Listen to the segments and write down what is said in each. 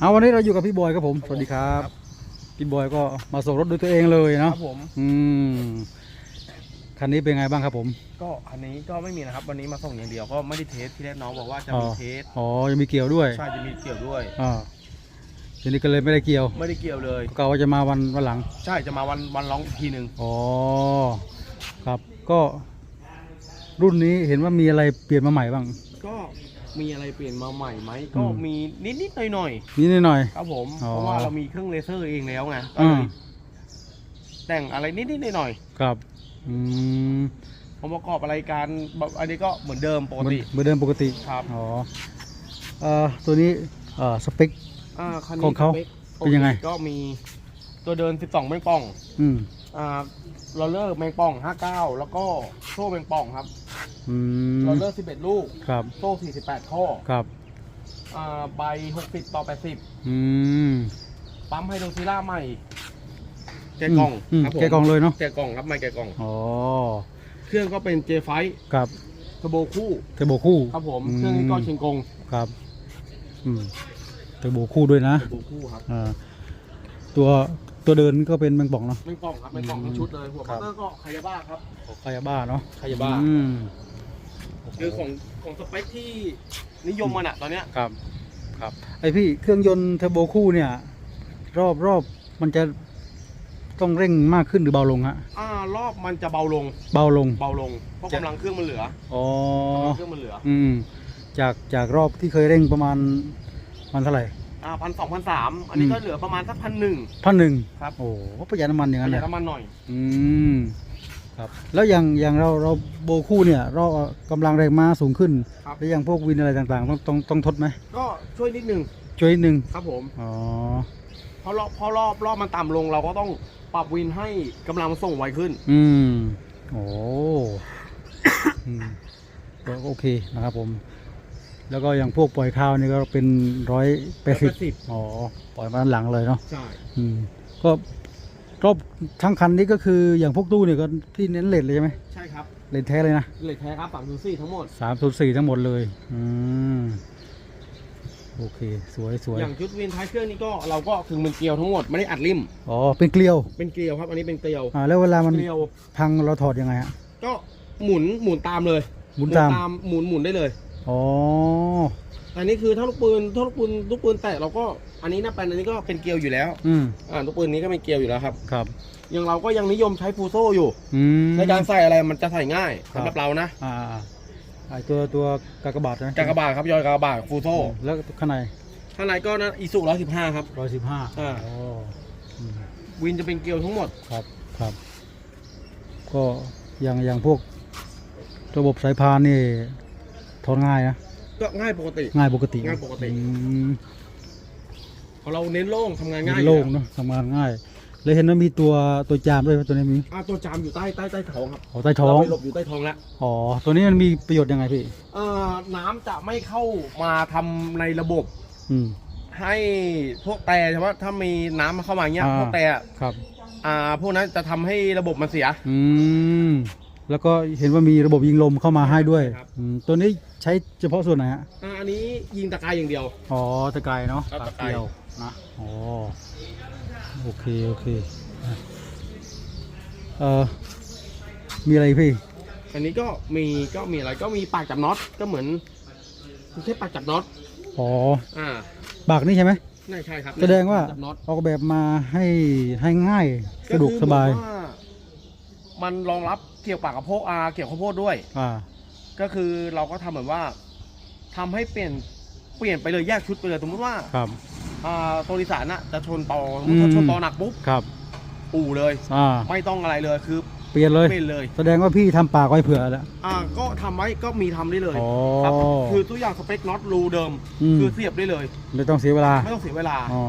เอาวันนี้เราอยู่กับพี่บอยครับผม สวัสดีครับ พี่บอยก็มาส่งรถด้วยตัวเองเลยคเนาะรับผม อืมคันนี้เป็นไงบ้างครับผม ก็อันนี้ก็ไม่มีนะครับ วันนี้มาส่งอย่างเดียวก็ไม่ได้เทสที่แรกน้องบอกว่าจะอ๋อมีเทสอ๋อยังมีเกี่ยวด้วยใช่จะมีเกี่ยวด้วยอ่าทีนี้ก็เลยไม่ได้เกี่ยว ไม่ได้เกี่ยวเลยก็ว่าจะมาวันวันหลัง ใช่จะมาวันวันร้องอีกทีหนึ่งอ๋อครับก็ รุ่นนี้เห็นว่ามีอะไรเปลี่ยนมาใหม่บ้าง ก็ มีอะไรเปลี่ยนมาใหม่ไหมก็อืมมีนิดนิดหน่อยหน่อยนิดหน่อยๆครับผมอ๋อเพราะว่าเรามีเครื่องเลเซอร์เองแล้วไงก็อ่าเลยแต่งอะไรนิดนิดหน่อยหน่อยๆครับอืมๆผมประกอบอะไรการแบบอันนี้ก็เหมือนเดิมปกเหมือนติเหมือนเดิมปกติครับอ๋อเอ่อตัวนี้เอ่อสเปคอ่าคันขอนี้งเขาสปคเป็นยังไงก็มีตัวเดิน 12 แมงป่อง อืมอ่าเราเลิกแมงป่อง 59 แล้วก็โซ่แมงป่องครับ อืมเราเลิก11 ลูก ครับ โซ่48 ข้อครับ อ่าใบ 60 ต่อ 80 อืมปั๊มไฮโดรซิล่าใหม่ แกะกล่องมครับผมแกะกล่องเลยเนาะแกะกล่องครับไม่แกะกล่อง อ๋อเครื่องก็เป็นเจไฟครับเทอร์โบคู่เทอร์โบคู่ ครับผมเครื่องนี้ก็เชียงกงครับอืมเทอร์โบคู่ด้วยนะเทอร์โบคู่ครับ อ่าตัว ตัวเดินก็เป็นแมงป่องเนาะแมงป่องครับแมงป่องทั้งชุดเลยหัวครัมอบเตอร์ก็คายาบ้าครับคายาบ้าเนาะคายาบ้าอืมคือของของสเปคที่นิยมมันอะตอนเนี้ยครับ ครับ ไอพี่เครื่องยนต์เทอร์โบคู่เนี่ย รอบรอบมันจะต้องเร่งมากขึ้นหรือเบาลงฮะ อ่ารอบมันจะเบาลงเบาลง เบาลงเพราะจะกำลังเครื่องมันเหลืออ๋อ กำลังเครื่องมันเหลือ อืม จากจากรอบที่เคยเร่งประมาณมันเท่าไหร่ อ่าพันสองพันสามอันนี้อืมก็เหลือประมาณสักพันหนึ่ง พันหนึ่งครับ โอ้ประหยัดน้ำมันอย่างปนั้นระหเลยัยดน้ำมันหน่อย อืมครับแล้วอย่างอย่างเราเราโบคู่เนี่ย เรากำลังแรงม้าสูงขึ้นครับ แล้วอย่างพวกวินอะไรต่างๆ ต้องต้องต้องทดไหมก็ช่วยนิดหนึ่งช่วยนิดนึงครับผมอ๋อเพราะรอบเพราะรอบรอบมันต่ำลงเราก็ต้องปรับวินให้กำลังมันส่งไวขึ้น อืมโอ้ อืมก็โอเคนะครับผม แล้วก็อย่างพวกปล่อยข้าวนี่ก็เป็นร้อยแปดสิบ180 อ๋อ ปล่อยมาด้านหลังเลยเนาะใช่อืมก็รอบทั้งคันนี้ก็คืออย่างพวกตู้เนี่ยก็ที่เน้นเลทเลยใช่ไหมใช่ครับเลทแท้เลยนะเหล็กแท้ครับฝั่งทูซี่ทั้งหมด สามศูนย์สี่ทั้งหมดเลย อืม โอเค สวยสวยอย่างชุดวินท้ายเครื่องนี้ก็เราก็คือมันเกลียวทั้งหมดไม่ได้อัดริม อ๋อ เป็นเกลียว เป็นเกลียวครับ อันนี้เป็นเกลียวอ่า แล้วเวลามันเกลียวพังเราถอดยังไงฮะ ก็หมุนหมุนตามเลยหมุนตาม หมุนหมุนได้เลย อ๋อ อันนี้คือถ้าลูกปืนถ้าลูกปืนลูกปืนแตะเราก็อันนี้นะเป็นอันนี้ก็เป็นเกลียวอยู่แล้วอืม อ่าลูกปืนนี้ก็เป็นเกลียวอยู่แล้วครับครับอย่างเราก็ยังนิยมใช้ฟูโซ่อยู่อืมในการใส่อะไรมันจะใส่ง่ายครับสำหรับเรานะอ่าอ่าไอตัวตัวกากบาทนะกากบาทครับยอยกากบาทฟูโซ่แล้วข้างในข้างในก็นะอีสุร้อยสิบห้าครับ ร้อยสิบห้าอ่า อ๋ออืมวินจะเป็นเกลียวทั้งหมด ครับครับ ก็อย่างอย่างพวก ระบบสายพานนี่ ถอนง่ายนะก็ง่ายปกติ ง่ายปกติง่ายปกติ อืมเพราะเราเน้นโล่งทำงานง่ายโล่งอยู่เนาะทำงานง่ายแล้วเห็นว่ามีตัวตัวจามด้วยไหมตัวนี้มีอ่าตัวจามอยู่ใต้ใต้ใต้ท้องครับอ๋อใต้ท้องเราไปหลบอยู่ใต้ท้องแล้วอ๋อตัวนี้มันมีประโยชน์ยังไงพี่เอ่อน้ำจะไม่เข้ามาทำในระบบ อืม ให้พวกแต่เฉพาะถ้ามีน้ำเข้ามาเงี้ยอ่า พวกแต่อะครับ อ่าพวกนั้นจะทำให้ระบบมันเสีย อืม แล้วก็เห็นว่ามีระบบยิงลมเข้ามาให้ด้วยครับ อืมตัวนี้ใช้เฉพาะส่วนไหนฮะ อ่าอันนี้ยิงตะกายอย่างเดียว อ๋อตะไคร้เนาะครับปากตะไคร้เดียวนะอ๋อโอเค โอเคอะเอ่อมีอะไรอีกพี่ อันนี้ก็มีก็มีอะไรก็มีปากจับน็อตก็เหมือนไม่ใช่ปากจับน็อตอ๋ออ่าบากนี่ใช่ไหมไม่ใช่ครับแสดงว่าปกจับน็อตออกแบบมาให้ให้ง่ายสะดวกสบาย ก็คือเหมือนว่ามันรองรับเกี่ยวปากกับโพกอาเกี่ยวข้าวโพดด้วย อ่า ก็คือเราก็ทำเหมือนว่าทำให้เปลี่ยนเปลี่ยนไปเลยแยกชุดไปเลยสมมติว่าครับ อ่าตัวดิสานน่ะจะชนตออืมถ้าชนตอหนักปุ๊บครับ อู่เลย อ่า ไม่ต้องอะไรเลยคือเปลี่ยนเลย เปลี่ยนเลย แสดงว่าพี่ทำปากไว้เผื่อแล้ว อ่าก็ทำไว้ก็มีทำได้เลยอ๋อครับคือตัวอย่างสเปคน็อตรูเดิม อืม คือเสียบได้เลย ไม่ต้องเสียเวลา ไม่ต้องเสียเวลา อ๋อ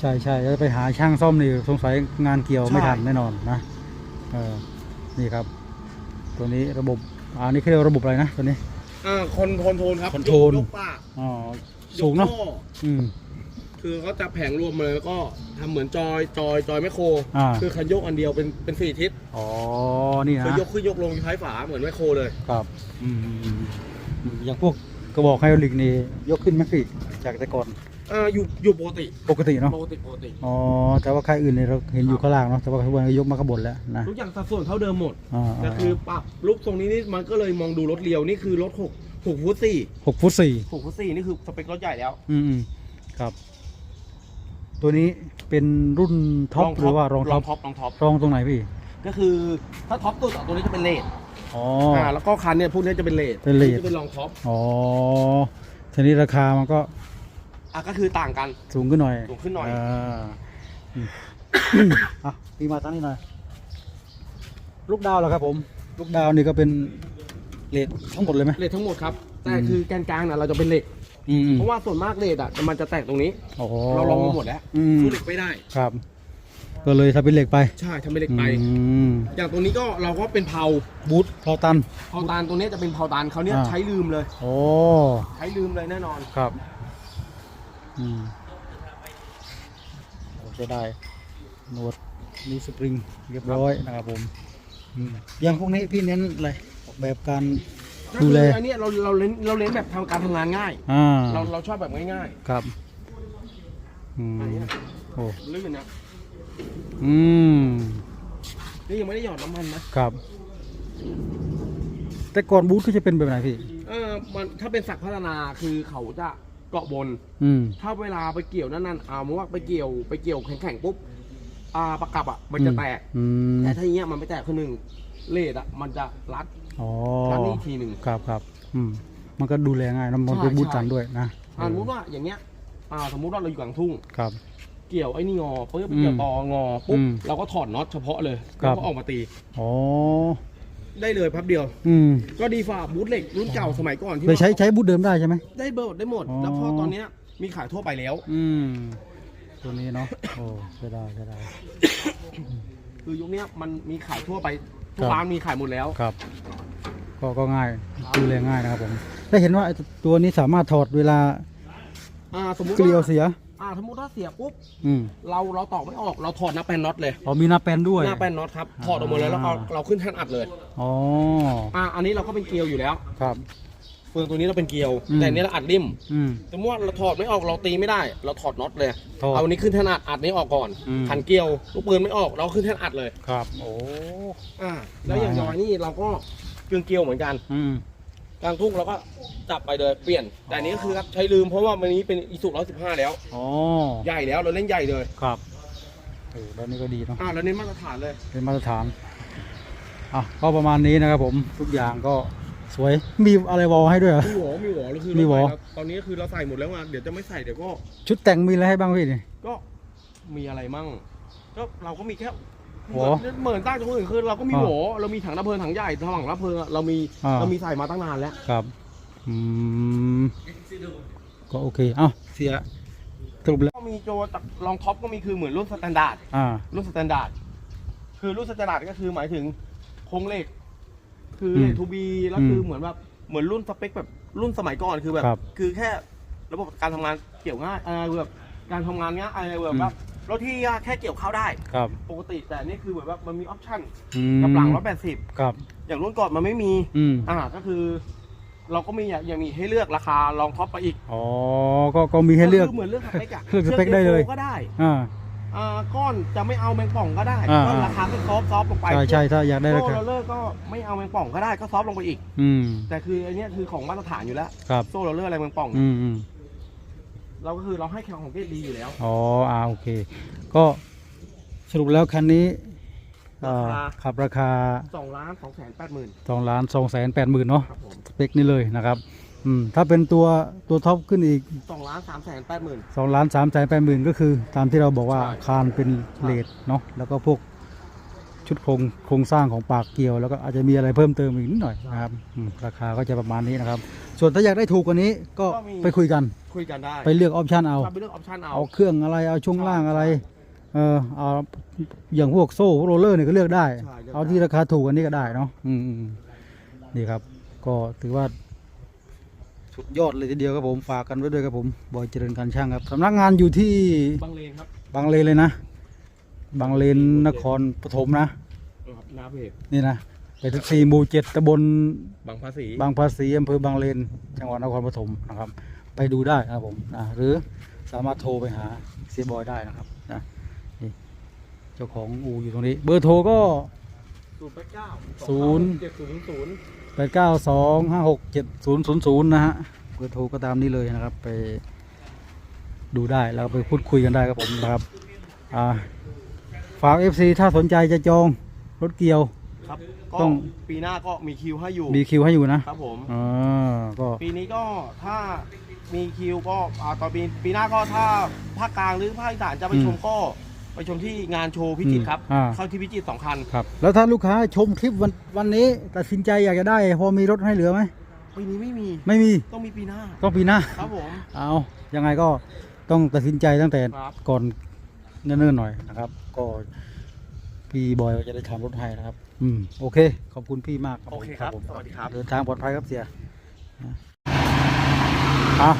ใช่ใช่แล้วไปหาช่างซ่อมนี่สงสัยงานเกี่ยวใช่ไม่ทันแน่นอนนะ เออ นี่ครับ ตัวนี้ระบบอ่านี่เขาเรียกว่าระบบอะไรนะตัวนี้ อ่าคอนคอนโทรลครับคอนโทรลยกปากอ๋อ สูงเนาะยกท่ออืม คือเขาจะแผงรวมมาเลยแล้วก็ทำเหมือนจอยจอยจอยแมคโคร อ่า คือคันยกอันเดียวเป็นเป็นสี่ทิศอ๋อ นี่คืนะอยกขึ้นยกลงท้ายฝาเหมือนแมคโครเลย ครับอืมอืมอืมอย่างพวกกระบอกไฮดรอลิกนี่ยกขึ้นไหมพี่จากแต่ก่อนเอออยู่อยู่ปกติปกติเนาะปกติปกติอ๋อแต่ว่าค่ายอื่นเนี่ยเราเห็นอยู่ข้างล่างเนาะแต่ว่าขบวนก็ยกมาข้างบนแล้วนะทุกอย่างสัดส่วนเท่าเดิมหมดอ่าแต่คือปรับลุกตรงนี้นี่มันก็เลยมองดูรถเรียวนี่คือรถหกหกฟุตสี่หกฟุตสี่หกฟุตสี่นี่คือสเปครถใหญ่แล้ว อืมอืมครับ ตัวนี้เป็นรุ่นท็อปหรือว่ารองท็อปท็อปรองท็อปรองตรงไหนพี่ ก็คือถ้าท็อปตัวตัวนี้จะเป็นเลทอ๋ออ่าแล้วก็คันเนี่ยพวกนี้จะเป็นเลทเป็นเลทจะเป็นรองท็อปอ๋อทีนี้ราคามันก็ อะก็คือต่างกัน สูงขึ้นหน่อยสูงขึ้นหน่อยาอืม อะพี่มาตั้งนี้หน่อย ลูกดาวเหรอครับผม ลูกดาวนี่ก็เป็นเลททั้งหมดเลยไหม เลททั้งหมดครับแต่อืม คือแกนกลางน่ะเราจะเป็นเหล็ก อืมอืมเพราะว่าส่วนมากเลทอะมันจะแตกตรงนี้ โอ้โหเราลองมาหมดแล้วอืมสู้เหล็กไม่ได้ ครับ ก็เลยถ้าเป็นเหล็กไปใช่ทำเป็นเหล็กไป อืมอย่างตรงนี้ก็เราก็เป็นเผาบูทเทาตัน เผาตาลตรงนี้จะเป็นเผาตาลเขาวเนี่ยอ่า ใช้ลืมเลย โอ้ ใช้ลืมเลยแน่นอน ครับ อืมโอจะได้หนวดนี่สปริงเรียบร้อยนะครับผมอืมอย่างพวกนี้พี่เน้นอะไรออกแบบการ ก็ดูคือแล อันเนี้ยเราเราเล่นเราเล่นแบบทำการทำงานง่าย อ่าเราเราชอบแบบง่ายครับอืมอันเนี้ยโอ้ๆลื่นนะอืมนี่ยังไม่ได้หยอดน้ำมันนะครับ แต่ก่อนบูธก็จะเป็นแบบไหนพี่ เออมันถ้าเป็นสักพัฒนาคือเขาจะ เกาะบน อืม ถ้าเวลาไปเกี่ยวนั่นนั่นอ่ามันว่าไปเกี่ยวไปเกี่ยวแข็งๆปุ๊บอ่าประกับอะมันจะแตก อืมแต่ถ้าอย่างเงี้ยมันไม่แตกคือหนึ่งเลดอะมันจะรัดอ๋อรัดนี่อีกทีหนึ่ง ครับครับอืมมันก็ดูแลง่ายนะมันใช่เป็นบูธใช่ตันด้วยนะอ่าสมมติว่าอย่างเงี้ยอ่าสมมุติว่าเราอยู่กลางทุ่ง ครับ เกี่ยวไอ้นี่งอปุ๊บอืมเกี่ยวตองอปุ๊บอืมเราก็ถอดน็อตเฉพาะเลยครัแล้วบก็ออกมาตี อ๋อ ได้เลยแป๊บเดียว อืมก็ดีฝ่าบูทเหล็กรุ่นเก่าสมัยก่อนที่ไปใช้ว่าใช้บูธเดิมได้ใช่ไหม ได้เบิร์ดได้หมด อ๋อ แล้วพอตอนเนี้ยมีขายทั่วไปแล้ว อืม ตัวนี้เนาะ โอ้ใช่ได้ใช่ได้ คือยุคเนี้ยมันมีขายทั่วไปทุกครับ ร้านมีขายหมดแล้ว ครับ ก็ก็ง่ายดูแลง่ายนะครับผม ได้เห็นว่าไอ้ตัวนี้สามารถถอดเวลาอ่าสมมุติเกลียวว่าเสีย อ่าสมมติถ้าเสียปุ๊บอืมเราเราตอกไม่ออกเราถอดหน้าแป้นน็อตเลยอ๋อมีหน้าแปนด้วย หน้าแป้นน็อตครับถอดออกหมดเลยแล้วเราเราขึ้นแท่นอัดเลยอ๋ออ่าอันนี้เราก็เป็นเกลียวอยู่แล้วครับ เฟืองตัวนี้เราเป็นเกลียว อืม แต่อันนี้เราอัดริมอืม สมมติว่าเราถอดไม่ออกเราตีไม่ได้ เราถอดน็อตเลยถอดเอาอันนี้ขึ้นแท่นอัดอัดนี้ออกก่อนอืม ขันเกลียวลูกปืนไม่ออกเราขึ้นแท่นอัดเลย ครับโอ้อ่าแล้วอย่างอ่ายอยนี่เราก็เกลียวเกลียวเหมือนกัน อืมกลางทุ่งเราก็ จับไปเลยเปลี่ยน แต่อันนี้ก็คือครับใช้ลืมเพราะว่ามันนี้เป็นอีสุร้อยสิบห้าแล้ว อ๋อใหญ่แล้วเราเล่นใหญ่เลยครับเออแล้วนี่ก็ดีเนาะอ่าแล้วเน้นมาตรฐานเลยเป็นมาตรฐานอะก็ประมาณนี้นะครับผมทุกอย่างก็สวยมีอะไรวอลให้ด้วยเหรอ มีหวอมีหวอแล้วคือมีหวอ เราใส่ครับตอนนี้คือเราใส่หมดแล้วอะเดี๋ยวจะไม่ใส่เดี๋ยวก็ชุดแต่งมีอะไรให้บ้างพี่นี่ ก็มีอะไรมั่งก็เราก็มีแค่หวอเหมือนใต้จังหวัดอื่นคือเราก็มีอ่าหวอเรามีถังระเพลิงถังใหญ่ถังระเพลิงอะเรามีอ่า เรามีใส่มาตั้งนานแล้ว ครับ อืมก็โอเค เอ้าเสียสรุปแล้วก็มีโจจากรองท็อปก็มีคือเหมือนรุ่นสแตนดาร์ดอ่า รุ่นสแตนดาร์ดคือรุ่นสแตนดาร์ดก็คือหมายถึงโครงเหล็ก คืออืมเหล็กทูบีแล้วคืออืมเหมือนแบบเหมือนรุ่นสเปคแบบรุ่นสมัยก่อนคือแบบ ครับคือแค่ระบบการทำงานเกี่ยวง่ายเออแบบการทำงานง่ายอะไรแบบแบบรถที่แค่เกี่ยวข้าวได้ ครับปกติแต่อันนี่คือเหมือนแบบมันมีออปชั่นอืมกับหลังร้อยแปดสิบครับ อย่างรุ่นก่อนมันไม่มี อืม อ่าก็คือ เราก็มียังมีให้เลือกราคารองท็อปไปอีกอ๋อก็ก็มีให้เลือกคือเหมือนเลือกสเปคอะเลือกสเปคได้เลยก็ได้อ่าอ่าก้อนจะไม่เอาแมงป่องก็ได้อ่าก็ราคาก็ซอฟต์ซอฟต์ลงไปใช่ใช่ถ้าอยากได้ราโซ่คาเราเลิกก็ไม่เอาแมงป่องก็ได้ก็ซอฟต์ลงไปอีก อืมแต่คืออันเนี้ยคือของมาตรฐานอยู่แล้วครับโซ่เราเลิกอะไรแมงป่องอืมอืมเราก็คือเราให้แค่ของเกรดดีอยู่แล้วอ๋ออ่าโอเค ก็สรุปแล้วคันนี้เอ่อราคาขับราคาสองล้านสองแสนแปดหมื่นสองล้านสองแสนแปดหมื่นเนาะครับผมสเปคนี้เลยนะครับอืมถ้าเป็นตัวตัวท็อปขึ้นอีกสองล้านสามแสนแปดหมื่น สองล้านสามแสนแปดหมื่นก็คือ ตามที่เราบอกว่าใช่ คานเป็นเลดเนาะแล้วก็พวกชุดโครงโครงสร้างของปากเกลียว แล้วก็อาจจะมีอะไรเพิ่มเติมอีกนิดหน่อยนะครับอืมราคาก็จะประมาณนี้นะครับ ส่วนถ้าอยากได้ถูกกว่านี้ก็ไปคุยกัน คุยกันได้ไปเลือกออปชันเอา ถ้าเป็นเรื่องออปชั่นเอา เอาเครื่องอะไรเอาช่วงล่างอะไร เออเอาอย่างพวกโซ่พวกโรลเลอร์เนี่ยก็เลือกได้ ใช่ลืกเอาที่ราคาถูกกันนี้ก็ได้เนาะอืมอืมอืมนี่ครับ ก็ถือว่า สุดยอดเลยทีเดียวครับผมฝากกันไว้ด้วยครับผมบอยเจริญการช่างครับสำนักงานอยู่ที่บางเลนครับบางเลนเลยนะบางเลนนครปฐมนะ ครับน้าเพจนี่นะไปทุกสี่หมู่เจ็ดตำบล บางภาษีบางภาษีอำเภอบางเลน จังหวัดนครปฐมนะครับ ไปดูได้นะครับผมนะหรือสามารถโทรไปหาเสียบอยได้นะครับนะนี่ เจ้าของอูอยู่ตรงนี้ เบอร์โทรก็ ศูนย์แปดเก้าศูนย์ เจ็ดศูนย์ศูนย์แปดเก้าสองห้าหกเจ็ดศูนย์ศูนย์ศูนย์นะฮะเบอร์โทรก็ตามนี้เลยนะครับ ไปดูได้แล้วไปพูดคุยกันได้ครับผมนะครับอ่าฝาก FC ถ้าสนใจจะจองรถเกียว ครับต้ก็อง ปีหน้าก็มีคิวให้อยู่ มีคิวให้อยู่นะครับผม อ่าก็ปีนี้ก็ถ้ามีคิวก็อ่าตอนปีปีหน้าก็ถ้าภาคกลางหรือภาคอีสานจะไปชมก็ ไปชมที่งานโชว์พิจิตรครับอ่า เข้าที่พิจิตรสองคัน ครับแล้วถ้าลูกค้าชมคลิปวันวันนี้ ตัดสินใจอยากจะได้ พอมีรถให้เหลือไหม ปีนี้ไม่มี ไม่มีต้องมีปีหน้า ต้องปีหน้า ครับผม เอายังไงก็ต้องตัดสินใจตั้งแต่ครับ ก่อนเนิ่นๆหน่อยนะครับ ก็พี่บอยก็จะได้ทำรถให้นะครับ อืมโอเค ขอบคุณพี่มากโอเคครับ ผมสวัสดีครับ เดินทางปลอดภัยครับเสียอะ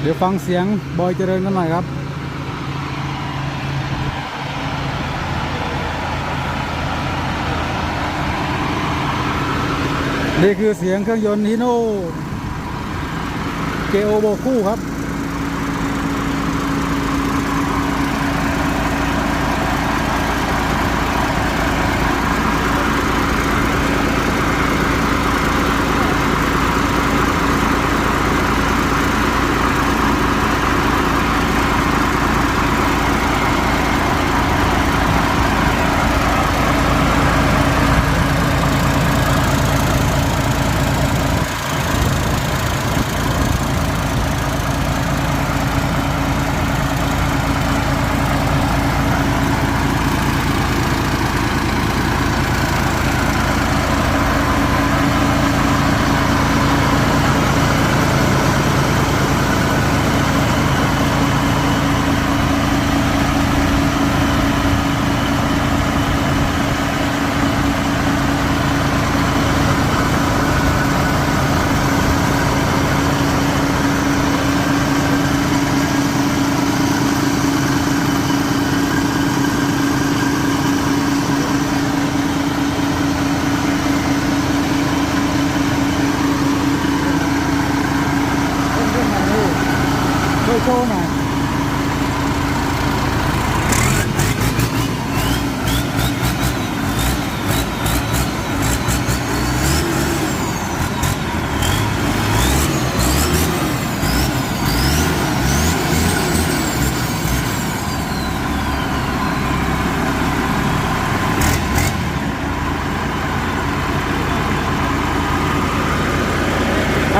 เดี๋ยวฟังเสียงบอยเจริญกันหน่อยครับ นี่คือเสียงเครื่องยนต์ฮิโน่เกโอโบคู่ครับ ช่วยโชว์หน่อย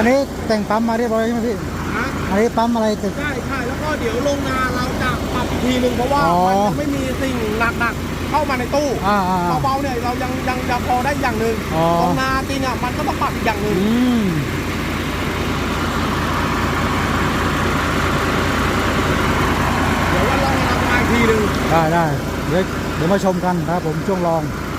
อันนี้แต่งปั๊มมาเรียบร้อยใช่ไหมพี่ นะอันนี้ปั๊มอะไรตึกใช่ใช่แล้วก็เดี๋ยวลงนาเราจะปรับอีกทีหนึ่งเพราะว่าอ๋อ มันยังไม่มีสิ่งหนักๆเข้ามาในตู้อ่าอ่าอ่า เบาๆเนี่ยเรายังยังจะพอได้อย่างหนึ่งอ๋อ ลงนาจริงอะมันก็ต้องปรับอีกอย่างหนึ่งอืมเดี๋ยวว่าลองทำงานอีกทีหนึ่งได้ได้เดี๋ยวเดี๋ยวมาชมกันนะครับผมช่วงลองค